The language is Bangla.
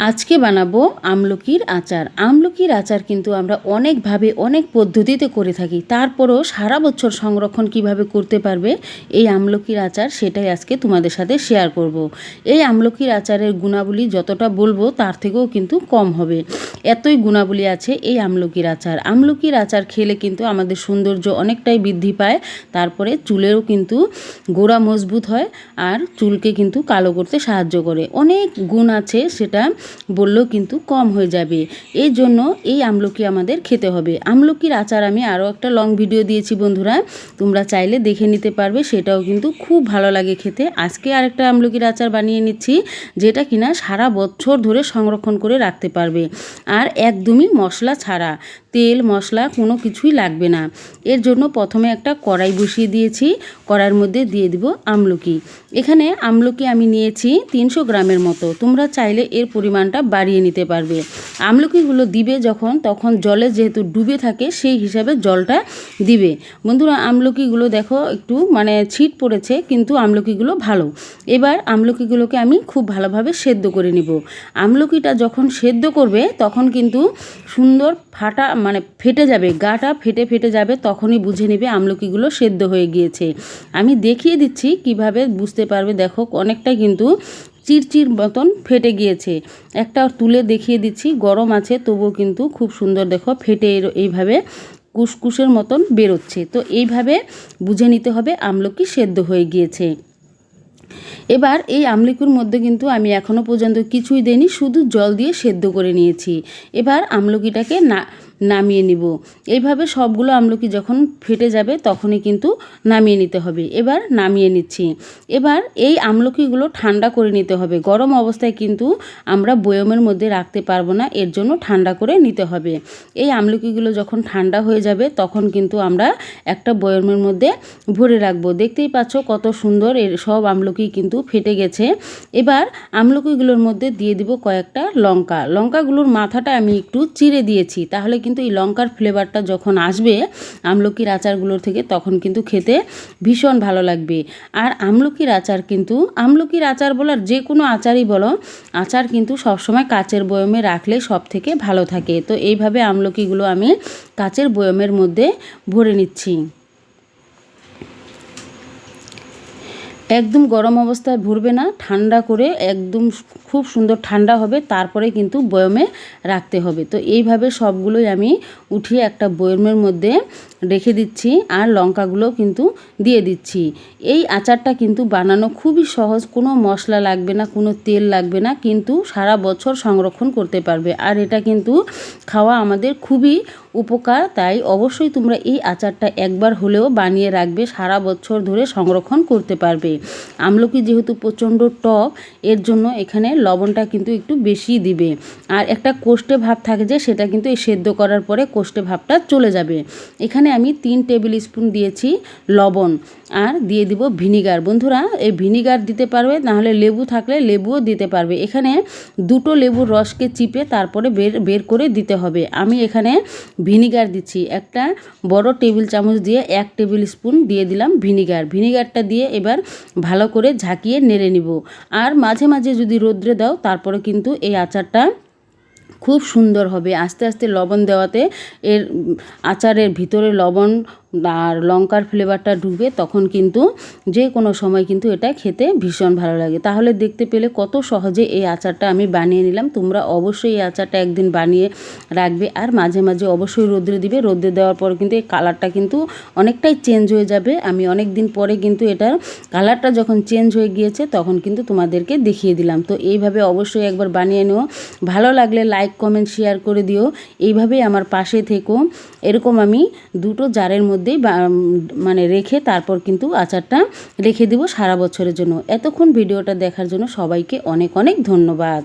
আজকে বানাবো আমলকির আচার। আমলকির আচার কিন্তু আমরা অনেকভাবে, অনেক পদ্ধতিতে করে থাকি। তারপরও সারা বছর সংরক্ষণ কীভাবে করতে পারবে, এই আমলকির আচার সেটাই আজকে তোমাদের সাথে শেয়ার করব। এই আমলকির আচারের গুণাবলী যতটা বলব, তার থেকেও কিন্তু কম হবে। এতই গুণাবলী আছে এই আমলকির আচার। আমলকির আচার খেলে কিন্তু আমাদের সৌন্দর্য অনেকটাই বৃদ্ধি পায়। তারপরে চুলেরও কিন্তু গোড়া মজবুত হয় আর চুলকে কিন্তু কালো করতে সাহায্য করে। অনেক গুণ আছে সেটা বললেও কিন্তু কম হয়ে যাবে। এই জন্য এই আমলকি আমাদের খেতে হবে। আমলকির আচার আমি আরও একটা লং ভিডিও দিয়েছি বন্ধুরা। তোমরা চাইলে দেখে নিতে পারবে, সেটাও কিন্তু খুব ভালো লাগে খেতে। আজকে আরেকটা আমলকির আচার বানিয়ে নিচ্ছি, যেটা কিনা সারা বছর ধরে সংরক্ষণ করে রাখতে পারবে। আর একদমই মশলা ছাড়া। তেল, মশলা কোনো কিছুই লাগবে না। এর জন্য প্রথমে একটা কড়াই বসিয়ে দিয়েছি। কড়াইয়ের মধ্যে দিয়ে দিব আমলকি। এখানে আমলকি আমি নিয়েছি তিনশো গ্রামের মতো। তোমরা চাইলে এর পরিমাণটা বাড়িয়ে নিতে পারবে। আমলকিগুলো দিবে যখন, তখন জলে যেহেতু ডুবে থাকে, সেই হিসাবে জলটা দিবে। বন্ধুরা, আমলকিগুলো দেখো একটু মানে ছিট পড়েছে, কিন্তু আমলকিগুলো ভালো। এবার আমলকিগুলোকে আমি খুব ভালোভাবে সেদ্ধ করে নিব। আমলকিটা যখন সেদ্ধ করবে, তখন কিন্তু সুন্দর ফাটা মানে ফেটে যাবে, গাটা ফেটে ফেটে যাবে, তখনই বুঝে নেবে আমলকিগুলো সেদ্ধ হয়ে গিয়েছে। আমি দেখিয়ে দিচ্ছি কীভাবে বুঝতে পারবে দেখো অনেকটা কিন্তু চিরচির মতন ফেটে গিয়েছে। একটা তুলে দেখিয়ে দিচ্ছি, গরম আছে, তবুও কিন্তু খুব সুন্দর দেখো, ফেটে এইভাবে কুসকুসের মতন বেরোচ্ছে। তো এইভাবে বুঝে নিতে হবে আমলকি সেদ্ধ হয়ে গিয়েছে। এবার এই আমলকির মধ্যে কিন্তু আমি এখনও পর্যন্ত কিছুই দিইনি, শুধু জল দিয়ে সেদ্ধ করে নিয়েছি। এবার আমলকিটাকে না নামিয়ে নিব। এইভাবে সবগুলো আমলকি যখন ফেটে যাবে তখনই কিন্তু নামিয়ে নিতে হবে। এবার নামিয়ে নিচ্ছি। এবার এই আমলকিগুলো ঠান্ডা করে নিতে হবে। গরম অবস্থায় কিন্তু আমরা বয়মের মধ্যে রাখতে পারব না, এর জন্য ঠান্ডা করে নিতে হবে। এই আমলকিগুলো যখন ঠান্ডা হয়ে যাবে তখন কিন্তু আমরা একটা বয়মের মধ্যে ভরে রাখব। দেখতেই পাচ্ছ কত সুন্দর এর সব আমলকি কিন্তু ফেটে গেছে। এবার আমলকিগুলোর মধ্যে দিয়ে দিব কয়েকটা লঙ্কা। লঙ্কাগুলোর মাথাটা আমি একটু চিড়ে দিয়েছি, তাহলে কিন্তু কিন্তু এই লঙ্কার ফ্লেভারটা যখন আসবে আমলকির আচারগুলোর থেকে, তখন কিন্তু খেতে ভীষণ ভালো লাগবে। আর আমলকির আচার কিন্তু, আমলকির আচার বলার যে কোনো আচারই বলো, আচার কিন্তু সবসময় কাচের বয়মে রাখলে সব থেকে ভালো থাকে। তো এইভাবে আমলকিগুলো আমি কাচের বয়মের মধ্যে ভরে নিচ্ছি। একদম গরম অবস্থায় ভরবে না, ঠান্ডা করে একদম খুব সুন্দর ঠান্ডা হবে, তারপরে কিন্তু বয়মে রাখতে হবে। তো এইভাবে সবগুলোই আমি উঠিয়ে একটা বয়মের মধ্যে রেখে দিচ্ছি আর লঙ্কাগুলো কিন্তু দিয়ে দিচ্ছি। এই আচারটা কিন্তু বানানো খুবই সহজ, কোনো মশলা লাগবে না, কোনো তেল লাগবে না, কিন্তু সারা বছর সংরক্ষণ করতে পারবে। আর এটা কিন্তু খাওয়া আমাদের খুবই উপকার, তাই অবশ্যই তোমরা এই আচারটা একবার হলেও বানিয়ে রাখবে, সারা বছর ধরে সংরক্ষণ করতে পারবে। আমলকি যেহেতু প্রচণ্ড টক, এর জন্য এখানে লবণটা কিন্তু একটু বেশি দিবে। আর একটা কোষ্ঠে ভাব থাকে যে, সেটা কিন্তু এই সেদ্ধ করার পরে কোষ্ঠে ভাবটা চলে যাবে। এখানে আমি তিন টেবিল স্পুন দিয়েছি লবণ, আর দিয়ে দিব ভিনিগার। বন্ধুরা, এই ভিনিগার দিতে পারবে, নাহলে লেবু থাকলে লেবুও দিতে পারবে। এখানে দুটো লেবুর রসকে চিপে তারপরে বের বের করে দিতে হবে। আমি এখানে ভিনিগার দিচ্ছি। একটা বড় টেবিল চামচ দিয়ে এক টেবিল স্পুন দিয়ে দিলাম ভিনিগার। ভিনিগারটা দিয়ে এবার ভালো করে ঝাঁকিয়ে নেড়ে নিব। আর মাঝে মাঝে যদি রোদ্রে দাও, তারপরে কিন্তু এই আচারটা খুব সুন্দর হবে। আস্তে আস্তে লবণ দেওয়াতে এর আচারের ভিতরে লবণ আর লঙ্কার ফ্লেভারটা ঢুকবে তখন কিন্তু যে কোনো সময় কিন্তু এটা খেতে ভীষণ ভালো লাগে। তাহলে দেখতে পেলে কত সহজে এই আচারটা আমি বানিয়ে নিলাম। তোমরা অবশ্যই এই আচারটা একদিন বানিয়ে রাখবে। আর মাঝে মাঝে অবশ্যই রোদ্রে দিবে। রোদ্রে দেওয়ার পর কিন্তু এই কালারটা কিন্তু অনেকটাই চেঞ্জ হয়ে যাবে। আমি অনেক দিন পরে কিন্তু এটার কালারটা যখন চেঞ্জ হয়ে গিয়েছে তখন কিন্তু তোমাদেরকে দেখিয়ে দিলাম। তো এইভাবে অবশ্যই একবার বানিয়ে নিও। ভালো লাগলে লাইক কমেন্ট শেয়ার করে দিও। এইভাবেই আমার পাশে থেকো। এরকম আমি দুটো জারের মধ্যে মধ্যেই মানে রেখে তারপর কিন্তু আচারটা রেখে দিব সারা বছরের জন্য। এতক্ষণ ভিডিওটা দেখার জন্য সবাইকে অনেক অনেক ধন্যবাদ।